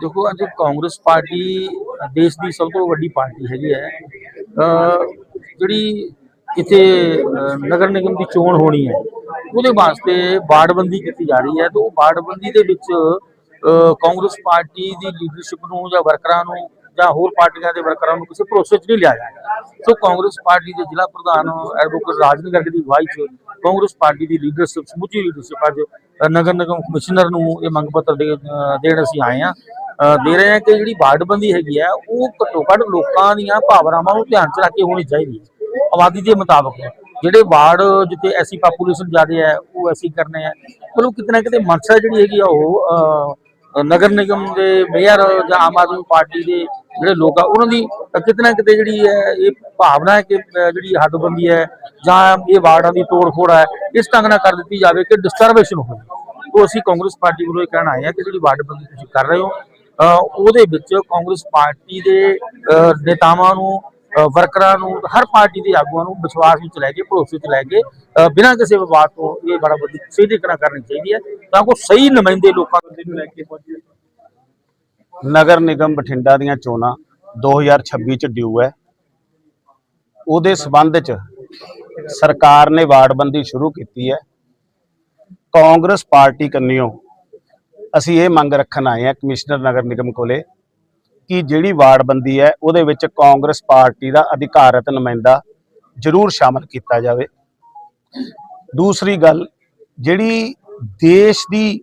ਦੇਖੋ, ਅੱਜ ਕਾਂਗਰਸ ਪਾਰਟੀ ਦੇਸ਼ ਦੀ ਸਭ ਤੋਂ ਵੱਡੀ ਪਾਰਟੀ ਹੈਗੀ ਹੈ। ਜਿਹੜੀ ਇੱਥੇ ਨਗਰ ਨਿਗਮ ਦੀ ਚੋਣ ਹੋਣੀ ਹੈ, ਉਹਦੇ ਵਾਸਤੇ ਵਾਰਡਬੰਦੀ ਕੀਤੀ ਜਾ ਰਹੀ ਹੈ। ਤੇ ਉਹ ਵਾਰਡਬੰਦੀ ਦੇ ਵਿੱਚ ਕਾਂਗਰਸ ਪਾਰਟੀ ਦੀ ਲੀਡਰਸ਼ਿਪ ਨੂੰ ਜਾਂ ਵਰਕਰਾਂ ਨੂੰ ਜਾਂ ਹੋਰ ਪਾਰਟੀਆਂ ਦੇ ਵਰਕਰਾਂ ਨੂੰ ਕਿਸੇ ਭਰੋਸੇ 'ਚ ਨਹੀਂ ਲਿਆ ਜਾਂਦਾ ਸੋ ਕਾਂਗਰਸ ਪਾਰਟੀ ਦੇ ਜ਼ਿਲ੍ਹਾ ਪ੍ਰਧਾਨ ਐਡਵੋਕੇਟ ਰਾਜਨ ਗਰਗ ਦੀ ਅਗਵਾਈ 'ਚ ਕਾਂਗਰਸ ਪਾਰਟੀ ਦੀ ਲੀਡਰਸ਼ਿਪ ਸਮੁੱਚੀ ਲੀਡਰਸ਼ਿਪ ਅੱਜ ਨਗਰ ਨਿਗਮ ਕਮਿਸ਼ਨਰ ਨੂੰ ਇਹ ਮੰਗ ਪੱਤਰ ਦੇਣ ਅਸੀਂ ਆਏ ਆ ਦੇ ਰਹੇ ਹਾਂ ਕਿ ਜਿਹੜੀ ਵਾਰਡਬੰਦੀ ਹੈਗੀ ਆ ਉਹ ਘੱਟੋ ਘੱਟ ਲੋਕਾਂ ਦੀਆਂ ਭਾਵਨਾਵਾਂ ਨੂੰ ਧਿਆਨ 'ਚ ਰੱਖ ਕੇ ਹੋਣੀ ਚਾਹੀਦੀ ਹੈ। ਆਬਾਦੀ ਦੇ ਮੁਤਾਬਕ ਜਿਹੜੇ ਵਾਰਡ ਜਿੱਥੇ ਐਸੀ ਪਾਪੂਲੇਸ਼ਨ ਜ਼ਿਆਦਾ ਹੈ, ਉਹ ਐਸੀ ਕਰਨੇ ਆ ਮਤਲਬ ਕਿਤੇ ਨਾ ਕਿਤੇ ਮਨਸ਼ਾ ਜਿਹੜੀ ਹੈਗੀ ਆ ਉਹ ਨਗਰ ਨਿਗਮ ਦੇ ਮੇਅਰ ਜਾਂ ਆਮ ਆਦਮੀ ਪਾਰਟੀ ਦੇ ਜਿਹੜੇ ਲੋਕ ਆ, ਉਹਨਾਂ ਦੀ ਕਿਤੇ ਨਾ ਕਿਤੇ ਜਿਹੜੀ ਹੈ, ਇਹ ਭਾਵਨਾ ਹੈ ਕਿ ਜਿਹੜੀ ਹੱਦਬੰਦੀ ਹੈ ਜਾਂ ਇਹ ਵਾਰਡਾਂ ਦੀ ਤੋੜ ਫੋੜ ਹੈ, ਇਸ ਢੰਗ ਨਾਲ ਕਰ ਦਿੱਤੀ ਜਾਵੇ ਕਿ ਡਿਸਟਰਬੇਸ਼ਨ ਹੋਵੇ। ਉਹ ਅਸੀਂ ਕਾਂਗਰਸ ਪਾਰਟੀ ਵੱਲੋਂ ਇਹ ਕਹਿਣਾ ਆਏ ਕਿ ਜਿਹੜੀ ਵਾਰਡਬੰਦੀ ਤੁਸੀਂ ਕਰ ਰਹੇ ਹੋ ਉਹਦੇ ਵਿੱਚ ਕਾਂਗਰਸ ਪਾਰਟੀ ਦੇ ਨੇਤਾਵਾਂ ਨੂੰ ਵਰਕਰਾਂ ਨੂੰ, ਹਰ ਪਾਰਟੀ ਦੇ ਆਗੂਆਂ ਨੂੰ ਵਿਸ਼ਵਾਸ ਵਿੱਚ ਲੈ ਕੇ, ਭਰੋਸੇ 'ਚ ਲੈ ਕੇ ਬਿਨਾਂ ਕਿਸੇ ਵਿਵਾਦ ਤੋਂ ਇਹ ਬੜਾ ਵੱਡੀ ਸਹੀ ਤਰੀਕੇ ਨਾਲ ਕਰਨੀ ਚਾਹੀਦੀ ਹੈ ਤਾਂ ਕਿ ਸਹੀ ਨੁਮਾਇੰਦੇ ਲੋਕਾਂ ਨੂੰ ਲੈ ਕੇ ਨਗਰ ਨਿਗਮ ਬਠਿੰਡਾ ਦੀਆਂ ਚੋਣਾਂ 2026 ਚ ਡਿਊ ਹੈ। ਉਹਦੇ ਸਬੰਧ ਚ ਸਰਕਾਰ ਨੇ ਵਾਰਡਬੰਦੀ ਸ਼ੁਰੂ ਕੀਤੀ ਹੈ। ਕਾਂਗਰਸ ਪਾਰਟੀ ਕੰਨਿਓ ਅਸੀਂ ਇਹ ਮੰਗ ਰੱਖਣ ਆਏ ਹਾਂ ਕਮਿਸ਼ਨਰ ਨਗਰ ਨਿਗਮ ਕੋਲੇ ਕਿ ਜਿਹੜੀ ਵਾਰਡਬੰਦੀ ਹੈ, ਉਹਦੇ ਵਿੱਚ ਕਾਂਗਰਸ ਪਾਰਟੀ ਦਾ ਅਧਿਕਾਰਤ ਨੁਮਾਇੰਦਾ ਜ਼ਰੂਰ ਸ਼ਾਮਲ ਕੀਤਾ ਜਾਵੇ। ਦੂਸਰੀ ਗੱਲ, ਜਿਹੜੀ ਦੇਸ਼ ਦੀ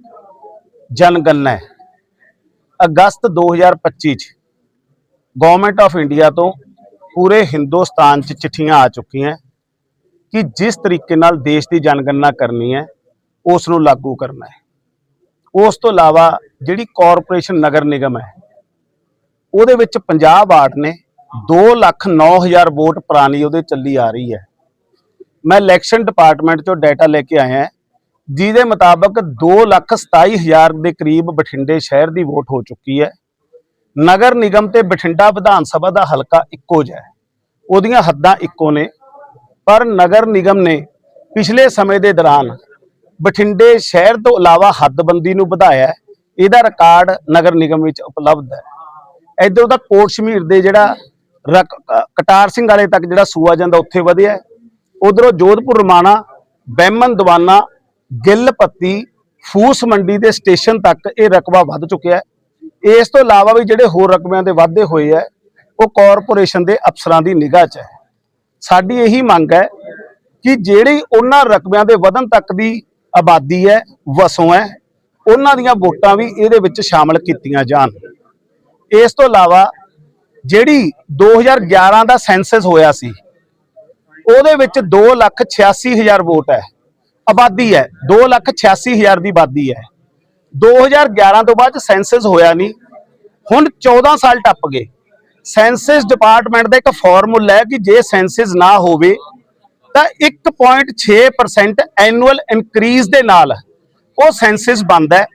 ਜਨਗਣਨਾ ਹੈ, ਅਗਸਤ 2025 ਚ ਗਵਰਨਮੈਂਟ ਆਫ ਇੰਡੀਆ ਤੋਂ ਪੂਰੇ ਹਿੰਦੁਸਤਾਨ ਚ ਚਿੱਠੀਆਂ ਆ ਚੁੱਕੀਆਂ ਕਿ ਜਿਸ ਤਰੀਕੇ ਨਾਲ ਦੇਸ਼ ਦੀ ਜਨਗਣਨਾ ਕਰਨੀ ਹੈ, ਉਸ ਨੂੰ ਲਾਗੂ ਕਰਨਾ ਹੈ। ਉਸ ਤੋਂ ਇਲਾਵਾ ਜਿਹੜੀ ਕਾਰਪੋਰੇਸ਼ਨ ਨਗਰ ਨਿਗਮ ਹੈ, ਉਹਦੇ ਵਿੱਚ ਪੰਜਾਬ ਆਰਟ ਨੇ 2 ਲੱਖ 9000 ਵੋਟ ਪੁਰਾਣੀ ਉਹਦੇ ਚੱਲੀ ਆ ਰਹੀ ਹੈ। ਮੈਂ ਇਲੈਕਸ਼ਨ ਡਿਪਾਰਟਮੈਂਟ ਚੋਂ ਡਾਟਾ ਲੈ ਕੇ ਆਇਆ ਜਿਹਦੇ ਮੁਤਾਬਕ 227000 ਦੇ ਕਰੀਬ ਬਠਿੰਡੇ ਸ਼ਹਿਰ ਦੀ ਵੋਟ ਹੋ ਚੁੱਕੀ ਹੈ। ਨਗਰ ਨਿਗਮ ਤੇ ਬਠਿੰਡਾ ਵਿਧਾਨ ਸਭਾ ਦਾ ਹਲਕਾ ਇੱਕੋ ਜਿਹਾ ਹੈ। ਉਹਦੀਆਂ ਹੱਦਾਂ ਇੱਕੋ ਨੇ, ਪਰ ਨਗਰ ਨਿਗਮ ਨੇ ਪਿਛਲੇ ਸਮੇਂ ਦੇ ਦੌਰਾਨ ਬਠਿੰਡੇ ਸ਼ਹਿਰ ਤੋਂ ਇਲਾਵਾ ਹੱਦਬੰਦੀ ਨੂੰ ਵਧਾਇਆ ਹੈ। ਇਹਦਾ ਰਿਕਾਰਡ ਨਗਰ ਨਿਗਮ ਵਿੱਚ ਉਪਲਬਧ ਹੈ। ਇੱਧਰੋਂ ਦਾ ਕੋਟ ਸ਼ਮੀਰ ਦੇ ਜਿਹੜਾ ਰਕ- ਕਟਾਰ ਸਿੰਘ ਵਾਲੇ ਤੱਕ ਜਿਹੜਾ ਸੂਆ ਜਾਂਦਾ ਉੱਥੇ ਵਧਿਆ ਉਧਰੋਂ ਜੋਧਪੁਰ, ਰਮਾਣਾ, ਬੈਮਨ, ਦਵਾਨਾ, ਗਿੱਲ ਪੱਤੀ, ਫੂਸ ਮੰਡੀ ਦੇ ਸਟੇਸ਼ਨ ਤੱਕ ਇਹ ਰਕਬਾ ਵੱਧ ਚੁੱਕਿਆ ਹੈ। ਇਸ ਤੋਂ ਇਲਾਵਾ ਵੀ ਜਿਹੜੇ ਹੋਰ ਰਕਮਿਆਂ ਦੇ ਵਾਧੇ ਹੋਏ ਹੈ ਉਹ ਕਾਰਪੋਰੇਸ਼ਨ ਦੇ ਅਫਸਰਾਂ ਦੀ ਨਿਗਾਹ 'ਚ ਹੈ। ਸਾਡੀ ਇਹੀ ਮੰਗ ਹੈ ਕਿ ਜਿਹੜੀ ਉਹਨਾਂ ਰਕਮਿਆਂ ਦੇ ਵਧਣ ਤੱਕ ਦੀ ਆਬਾਦੀ ਹੈ, ਵਸੋਂ ਹੈ, ਉਹਨਾਂ ਦੀਆਂ ਵੋਟਾਂ ਵੀ ਇਹਦੇ ਵਿੱਚ ਸ਼ਾਮਲ ਕੀਤੀਆਂ ਜਾਣ। ਇਸ ਤੋਂ ਇਲਾਵਾ ਜਿਹੜੀ 2011 ਦਾ ਸੈਂਸਸ ਹੋਇਆ ਸੀ, ਉਹਦੇ ਵਿੱਚ 286000 ਵੋਟ ਹੈ। ਆਬਾਦੀ ਹੈ 286000 ਦੀ ਆਬਾਦੀ ਹੈ। 2011 ਤੋਂ ਬਾਅਦ ਸੈਂਸਸ ਹੋਇਆ ਨਹੀਂ। ਹੁਣ 14 ਸਾਲ ਟੱਪ ਗਏ। ਸੈਂਸਸ ਡਿਪਾਰਟਮੈਂਟ ਦਾ ਇੱਕ ਫਾਰਮੂਲਾ ਹੈ ਕਿ ਜੇ ਸੈਂਸਸ ਨਾ ਹੋਵੇ, ਤਾਂ 1.6% ਐਨੂਅਲ ਇਨਕਰੀਜ਼ ਦੇ ਨਾਲ ਉਹ ਸੈਂਸਸ ਬਣਦਾ ਹੈ।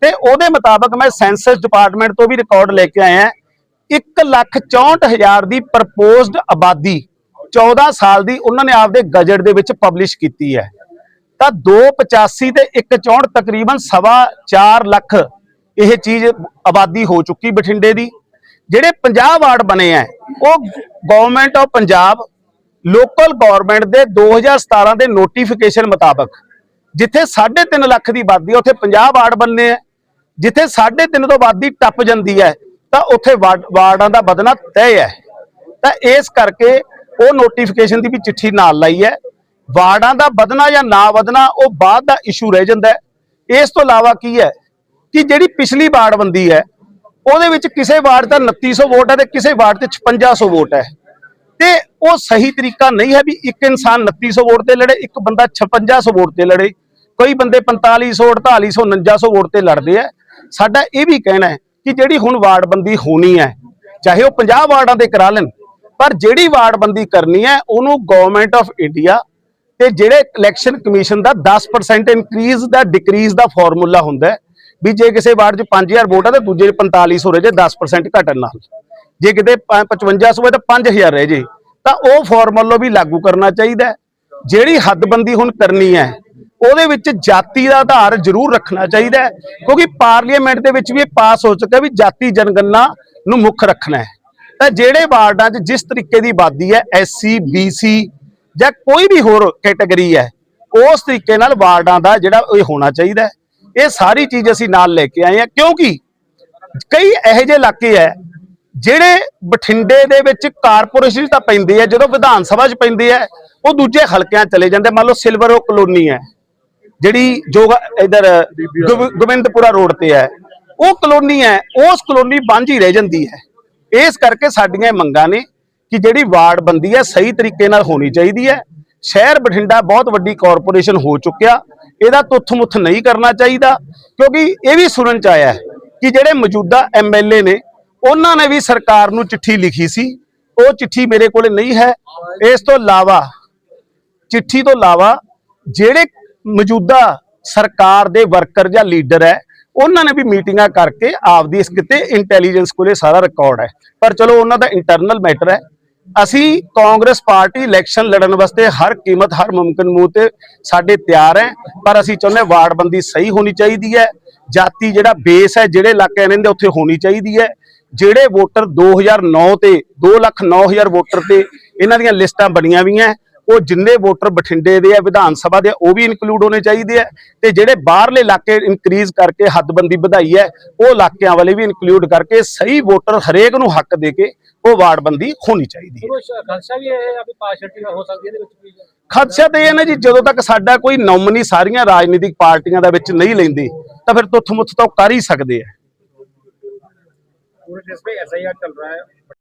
ਤੇ ਉਹਦੇ ਮੁਤਾਬਕ ਮੈਂ ਸੈਂਸਸ ਡਿਪਾਰਟਮੈਂਟ ਤੋਂ ਵੀ ਰਿਕਾਰਡ ਲੈ ਕੇ ਆਇਆ। 164000 ਦੀ ਪ੍ਰਪੋਜ਼ਡ ਆਬਾਦੀ 14 ਸਾਲ ਦੀ ਉਹਨਾਂ ਨੇ ਆਪਦੇ ਗਜਟ ਦੇ ਵਿੱਚ ਪਬਲਿਸ਼ ਕੀਤੀ ਹੈ। ਤਾਂ 285 ਤੇ 164 ਤਕਰੀਬਨ ਸਵਾ 4 ਲੱਖ ਇਹ ਚੀਜ਼ ਆਬਾਦੀ ਹੋ ਚੁੱਕੀ ਬਠਿੰਡੇ ਦੀ। ਜਿਹੜੇ 50 ਵਾਰਡ ਬਣੇ ਆ ਉਹ government of Punjab local government ਦੇ 2017 ਦੇ ਨੋਟੀਫਿਕੇਸ਼ਨ ਮੁਤਾਬਕ ਜਿੱਥੇ 3.5 ਲੱਖ ਦੀ ਆਬਾਦੀ ਹੈ ਉੱਥੇ 50 ਵਾਰਡ ਬਣਨੇ ਆ ਜਿੱਥੇ 3.5 ਤੋਂ ਆਬਾਦੀ ਟੱਪ ਜਾਂਦੀ ਹੈ ਤਾਂ ਉੱਥੇ ਵਾਰਡ- ਵਾਰਡਾਂ ਦਾ ਵਧਣਾ ਤੈਅ ਹੈ ਤਾਂ ਇਸ ਕਰਕੇ ਉਹ ਨੋਟੀਫਿਕੇਸ਼ਨ ਦੀ ਵੀ ਚਿੱਠੀ ਨਾਲ ਲਾਈ ਹੈ ਵਾਰਡਾਂ ਦਾ ਵਧਣਾ ਜਾਂ ਨਾ ਵਧਣਾ, ਉਹ ਬਾਅਦ ਦਾ ਇਸ਼ੂ ਰਹਿ ਜਾਂਦਾ ਇਸ ਤੋਂ ਇਲਾਵਾ ਕੀ ਹੈ ਕਿ ਜਿਹੜੀ ਪਿਛਲੀ ਵਾਰਡਬੰਦੀ ਹੈ, ਉਹਦੇ ਵਿੱਚ ਕਿਸੇ ਵਾਰਡ ਦਾ 2900 ਵੋਟ ਹੈ ਤੇ ਕਿਸੇ ਵਾਰਡ ਤੇ 5600 ਵੋਟ ਹੈ। ਤੇ ਉਹ ਸਹੀ ਤਰੀਕਾ ਨਹੀਂ ਹੈ ਵੀ ਇੱਕ ਇਨਸਾਨ 2900 ਵੋਟ ਤੇ ਲੜੇ, ਇੱਕ ਬੰਦਾ 5600 ਵੋਟ ਤੇ ਲੜੇ। ਕਈ ਬੰਦੇ 4500 4800 4900 ਵੋਟ ਤੇ ਲੜਦੇ ਆ ਸਾਡਾ ਇਹ ਵੀ ਕਹਿਣਾ ਹੈ ਕਿ ਜਿਹੜੀ ਹੁਣ ਵਾਰਡਬੰਦੀ ਹੋਣੀ ਹੈ, ਚਾਹੇ ਉਹ 50 ਵਾਰਡਾਂ ਦੇ ਕਰਾ ਲੈਣ, ਪਰ ਜਿਹੜੀ ਵਾਰਡਬੰਦੀ ਕਰਨੀ ਹੈ, ਉਹਨੂੰ ਗਵਰਨਮੈਂਟ ਆਫ ਇੰਡੀਆ ਤੇ ਜਿਹੜੇ ਇਲੈਕਸ਼ਨ ਕਮਿਸ਼ਨ ਦਾ 10% ਇਨਕਰੀਜ਼ ਦਾ ਡਿਕਰੀਜ਼ ਦਾ ਫਾਰਮੂਲਾ ਹੁੰਦਾ ਵੀ ਜੇ ਕਿਸੇ ਵਾਰਡ 'ਚ 5000 ਵੋਟ ਆ, ਤਾਂ ਦੂਜੇ 'ਚ 4500 ਰਹੇ ਜੇ 10% ਘਟਣ ਨਾਲ। ਜੇ ਕਿਤੇ ਪ- 5500 ਹੋਵੇ ਤਾਂ 5000 ਰਹਿ ਜੇ। ਤਾਂ ਉਹ ਫਾਰਮੂਲਾ ਵੀ ਲਾਗੂ ਕਰਨਾ ਚਾਹੀਦਾ ਜਿਹੜੀ ਹੱਦਬੰਦੀ ਹੁਣ ਕਰਨੀ ਹੈ, ਉਹਦੇ ਵਿੱਚ ਜਾਤੀ ਦਾ ਆਧਾਰ ਜ਼ਰੂਰ ਰੱਖਣਾ ਚਾਹੀਦਾ ਕਿਉਂਕਿ ਪਾਰਲੀਮੈਂਟ ਦੇ ਵਿੱਚ ਵੀ ਇਹ ਪਾਸ ਹੋ ਚੁੱਕਾ ਵੀ ਜਾਤੀ ਜਨਗਣਨਾ ਨੂੰ ਮੁੱਖ ਰੱਖਣਾ ਹੈ। ਤਾਂ ਜਿਹੜੇ ਵਾਰਡਾਂ 'ਚ ਜਿਸ ਤਰੀਕੇ ਦੀ ਆਬਾਦੀ ਹੈ ਐਸਸੀ ਬੀਸੀ ਜਾਂ ਕੋਈ ਵੀ ਹੋਰ ਕੈਟਾਗਰੀ ਹੈ, ਉਸ ਤਰੀਕੇ ਨਾਲ ਵਾਰਡਾਂ ਦਾ ਜਿਹੜਾ ਇਹ ਹੋਣਾ ਚਾਹੀਦਾ ਇਹ ਸਾਰੀ ਚੀਜ਼ ਅਸੀਂ ਨਾਲ ਲੈ ਕੇ ਆਏ ਹਾਂ, ਕਿਉਂਕਿ ਕਈ ਇਹੋ ਜਿਹੇ ਇਲਾਕੇ ਹੈ, ਜਿਹੜੇ ਬਠਿੰਡੇ ਦੇ ਵਿੱਚ ਕਾਰਪੋਰੇਸ਼ਨ 'ਚ ਤਾਂ ਪੈਂਦੇ ਆ, ਜਦੋਂ ਵਿਧਾਨ ਸਭਾ 'ਚ ਪੈਂਦੇ ਆ, ਉਹ ਦੂਜੇ ਹਲਕਿਆਂ 'ਚ ਚਲੇ ਜਾਂਦੇ। ਮੰਨ ਲਓ ਸਿਲਵਰ ਉਹ ਕਲੋਨੀ ਹੈ, ਜਿਹੜੀ ਜੋ ਇਧਰ ਗੋਬਿੰਦਪੁਰਾ ਰੋਡ ਤੇ ਹੈ, ਉਹ ਕਲੋਨੀ ਹੈ, ਉਸ ਕਲੋਨੀ ਬੰਝ ਹੀ ਰਹਿ ਜਾਂਦੀ ਹੈ। ਇਸ ਕਰਕੇ ਸਾਡੀਆਂ ਮੰਗਾਂ ਨੇ ਕਿ ਜਿਹੜੀ ਵਾਰਡ ਬੰਦੀ ਹੈ ਸਹੀ ਤਰੀਕੇ ਨਾਲ ਹੋਣੀ ਚਾਹੀਦੀ ਹੈ। ਸ਼ਹਿਰ ਬਠਿੰਡਾ ਬਹੁਤ ਵੱਡੀ ਕਾਰਪੋਰੇਸ਼ਨ ਹੋ ਚੁੱਕਿਆ। ਇਹਦਾ ਤੁੱਥ-ਮੁੱਥ ਨਹੀਂ ਕਰਨਾ ਚਾਹੀਦਾ, ਕਿਉਂਕਿ ਇਹ ਵੀ ਸੁਣਨ ਚ ਆਇਆ ਕਿ ਜਿਹੜੇ ਮੌਜੂਦਾ ਐਮਐਲਏ ਨੇ, ਉਹਨਾਂ ਨੇ ਵੀ ਸਰਕਾਰ ਨੂੰ ਚਿੱਠੀ ਲਿਖੀ ਸੀ। ਉਹ ਚਿੱਠੀ ਮੇਰੇ ਕੋਲੇ ਨਹੀਂ ਹੈ। ਇਸ ਤੋਂ ਇਲਾਵਾ, ਚਿੱਠੀ ਤੋਂ ਇਲਾਵਾ ਜਿਹੜੇ ਮੌਜੂਦਾ ਸਰਕਾਰ ਦੇ ਵਰਕਰ ਜਾਂ ਲੀਡਰ ਹੈ, ਉਹਨਾਂ ਨੇ ਵੀ ਮੀਟਿੰਗਾਂ ਕਰਕੇ ਆਪਦੀ ਇਸ ਕਿਤੇ ਇੰਟੈਲੀਜੈਂਸ ਕੋਲੇ ਸਾਰਾ ਰਿਕਾਰਡ ਹੈ। ਪਰ ਚਲੋ, ਉਹਨਾਂ ਦਾ ਇੰਟਰਨਲ ਮੈਟਰ ਹੈ। ਅਸੀਂ ਕਾਂਗਰਸ ਪਾਰਟੀ ਇਲੈਕਸ਼ਨ ਲੜਨ ਵਾਸਤੇ ਹਰ ਕੀਮਤ ਹਰ ਮੁਮਕਿਨ ਮੂਹ ਤੇ ਸਾਡੇ ਤਿਆਰ ਹੈ ਪਰ ਅਸੀਂ ਚਾਹੁੰਦੇ ਹਾਂ ਵਾਰਡਬੰਦੀ ਸਹੀ ਹੋਣੀ ਚਾਹੀਦੀ ਹੈ ਜਾਤੀ ਜਿਹੜਾ ਬੇਸ ਹੈ ਜਿਹੜੇ ਇਲਾਕੇ ਰਹਿੰਦੇ ਉੱਥੇ ਹੋਣੀ ਚਾਹੀਦੀ ਹੈ। ਜਿਹੜੇ ਵੋਟਰ 2009 ਤੇ 2,09,000 ਵੋਟਰ ਤੇ ਇਹਨਾਂ ਦੀਆਂ ਲਿਸਟਾਂ ਬਣੀਆਂ ਵੀ ਹੈ ਉਹ ਜਿੰਨੇ ਵੋਟਰ ਬਠਿੰਡੇ ਦੇ ਆ ਵਿਧਾਨ ਸਭਾ ਦੇ ਆ, ਉਹ ਵੀ ਇਨਕਲੂਡ ਹੋਣੇ ਚਾਹੀਦੇ ਆ। ਤੇ ਜਿਹੜੇ ਬਾਹਰਲੇ ਇਲਾਕੇ ਇਨਕਰੀਜ਼ ਕਰਕੇ ਹੱਦਬੰਦੀ ਵਧਾਈ ਹੈ ਉਹ ਇਲਾਕਿਆਂ ਵਾਲੇ ਵੀ ਇਨਕਲੂਡ ਕਰਕੇ ਸਹੀ ਵੋਟਰ ਹਰੇਕ ਨੂੰ ਹੱਕ ਦੇ ਕੇ ਉਹ ਵਾਰਡਬੰਦੀ ਹੋਣੀ ਚਾਹੀਦੀ ਹੈ। ਖਦਸ਼ਾ ਵੀ ਇਹ ਆਪਣੀ ਪਾਰਸ਼ਲਟੀ ਹੋ ਸਕਦੀ ਹੈ ਇਹਦੇ ਵਿੱਚ ਵੀ। ਖਦਸ਼ਾ ਤੇ ਇਹ ਨਾ ਜੀ ਜਦੋਂ ਤੱਕ ਸਾਡਾ ਕੋਈ ਨੋਮਨੀ ਸਾਰੀਆਂ ਰਾਜਨੀਤਿਕ ਪਾਰਟੀਆਂ ਦਾ ਵਿੱਚ ਨਹੀਂ ਲੈਂਦੀ ਤਾਂ ਫਿਰ ਤੁਥ ਮੁੱਥ ਤਾਂ ਕਰ ਹੀ ਸਕਦੇ ਆ। ਪੂਰੇ ਦੇਸ਼ ਵਿੱਚ ਐਸਆਈਆਰ ਚੱਲ ਰਿਹਾ ਹੈ